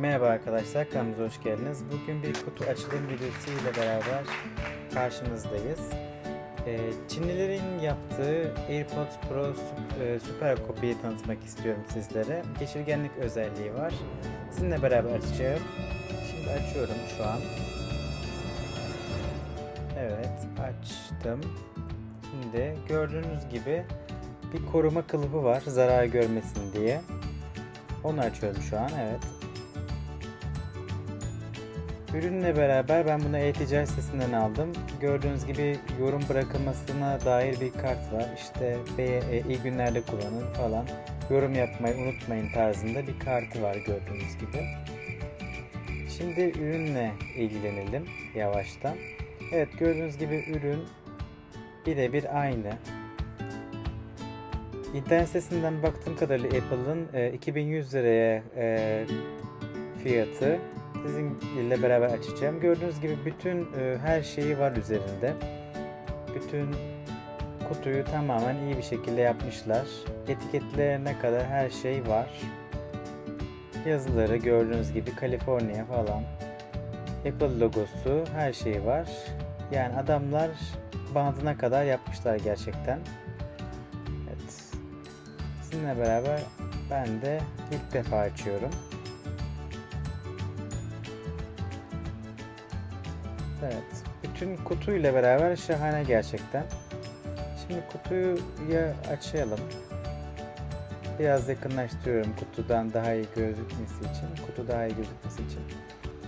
Merhaba arkadaşlar, kanalımıza hoş geldiniz. Bugün bir kutu açılım videosu ile beraber karşınızdayız. Ee, Çinlilerin yaptığı AirPods Pro e, Super Copy'yi tanıtmak istiyorum sizlere. Geçirgenlik özelliği var. Sizinle beraber açacağım. Şimdi açıyorum şu an. Evet, açtım. Şimdi gördüğünüz gibi bir koruma kılıfı var zarar görmesin diye. Onu açıyorum şu an, evet. Ürünle beraber ben bunu e-ticaret sitesinden aldım. Gördüğünüz gibi yorum bırakılmasına dair bir kart var. İşte e, iyi günlerde kullanın falan. Yorum yapmayı unutmayın tarzında bir kartı var gördüğünüz gibi. Şimdi ürünle ilgilenelim yavaştan. Evet gördüğünüz gibi ürün birebir aynı. İnternet sitesinden baktığım kadarıyla Apple'ın e, 2100 liraya e, fiyatı sizinle beraber açacağım. Gördüğünüz gibi bütün e, her şeyi var üzerinde. Bütün kutuyu tamamen iyi bir şekilde yapmışlar. Etiketlerine kadar her şey var. Yazıları gördüğünüz gibi California falan. Apple logosu her şey var. Yani adamlar bandına kadar yapmışlar gerçekten. Evet. Sizinle beraber ben de ilk defa açıyorum. Evet. Bütün kutuyla beraber şahane gerçekten. Şimdi kutuyu ya açalım. Biraz yakınlaştırıyorum kutudan daha iyi gözükmesi için. Kutu daha iyi gözükmesi için.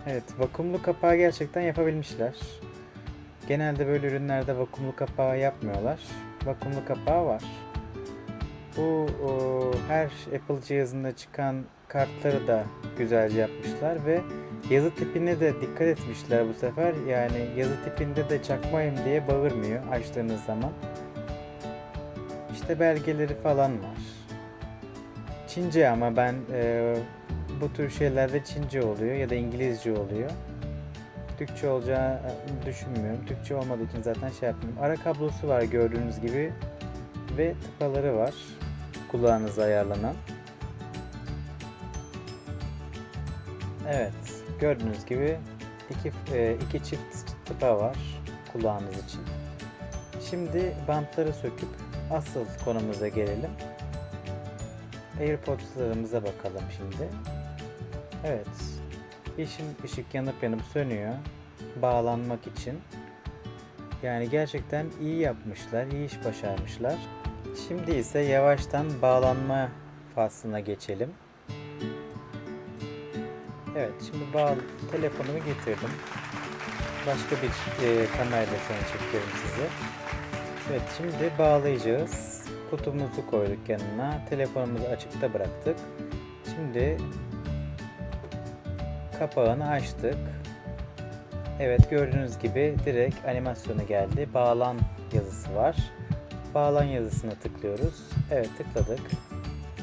Evet, vakumlu kapağı gerçekten yapabilmişler. Genelde böyle ürünlerde vakumlu kapağı yapmıyorlar. Vakumlu kapağı var. Bu o, her Apple cihazında çıkan kartları da güzelce yapmışlar ve yazı tipine de dikkat etmişler bu sefer. Yani yazı tipinde de çakmayım diye bağırmıyor açtığınız zaman. İşte belgeleri falan var. Çince ama ben e, bu tür şeylerde Çince oluyor ya da İngilizce oluyor. Türkçe olacağı e, düşünmüyorum. Türkçe olmadığı için zaten şey yapmıyorum. Ara kablosu var gördüğünüz gibi ve tıpaları var kulağınıza ayarlanan. Evet, gördüğünüz gibi iki, e, iki çift tıpa var kulağınız için. Şimdi bantları söküp asıl konumuza gelelim. AirPods'larımıza bakalım şimdi. Evet, yeşil ışık yanıp yanıp sönüyor bağlanmak için. Yani gerçekten iyi yapmışlar, iyi iş başarmışlar. Şimdi ise yavaştan bağlanma faslına geçelim. Evet, şimdi bağ telefonumu getirdim. Başka bir e, kamerayla şu çekiyorum size. Evet, şimdi bağlayacağız. Kutumuzu koyduk yanına. Telefonumuzu açıkta bıraktık. Şimdi kapağını açtık. Evet, gördüğünüz gibi direkt animasyonu geldi. Bağlan yazısı var. Bağlan yazısına tıklıyoruz. Evet, tıkladık.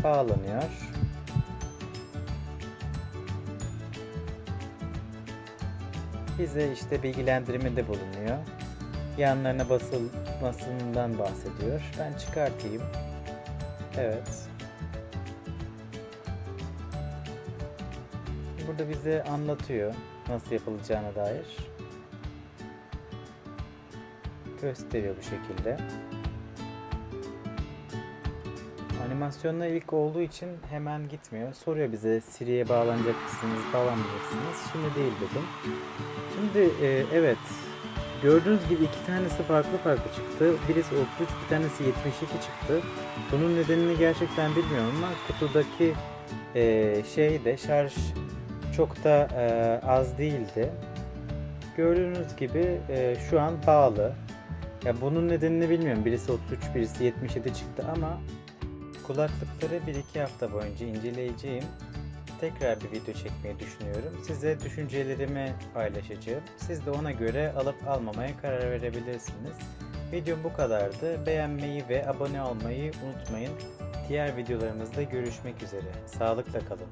Bağlanıyor. bize işte bilgilendirmede bulunuyor. Yanlarına basılmasından bahsediyor. Ben çıkartayım. Evet. Burada bize anlatıyor nasıl yapılacağına dair. Gösteriyor bu şekilde. Animasyonla ilk olduğu için hemen gitmiyor. Soruyor bize Siri'ye bağlanacak mısınız, bağlanmayacaksınız. Şimdi değil dedim. Şimdi e, evet gördüğünüz gibi iki tanesi farklı farklı çıktı. Birisi 33 bir tanesi 72 çıktı. Bunun nedenini gerçekten bilmiyorum ama kutudaki e, şey de şarj çok da e, az değildi. Gördüğünüz gibi e, şu an bağlı. Ya bunun nedenini bilmiyorum. Birisi 33, birisi 77 çıktı ama kulaklıkları 1-2 hafta boyunca inceleyeceğim tekrar bir video çekmeyi düşünüyorum. Size düşüncelerimi paylaşacağım. Siz de ona göre alıp almamaya karar verebilirsiniz. Videom bu kadardı. Beğenmeyi ve abone olmayı unutmayın. Diğer videolarımızda görüşmek üzere. Sağlıkla kalın.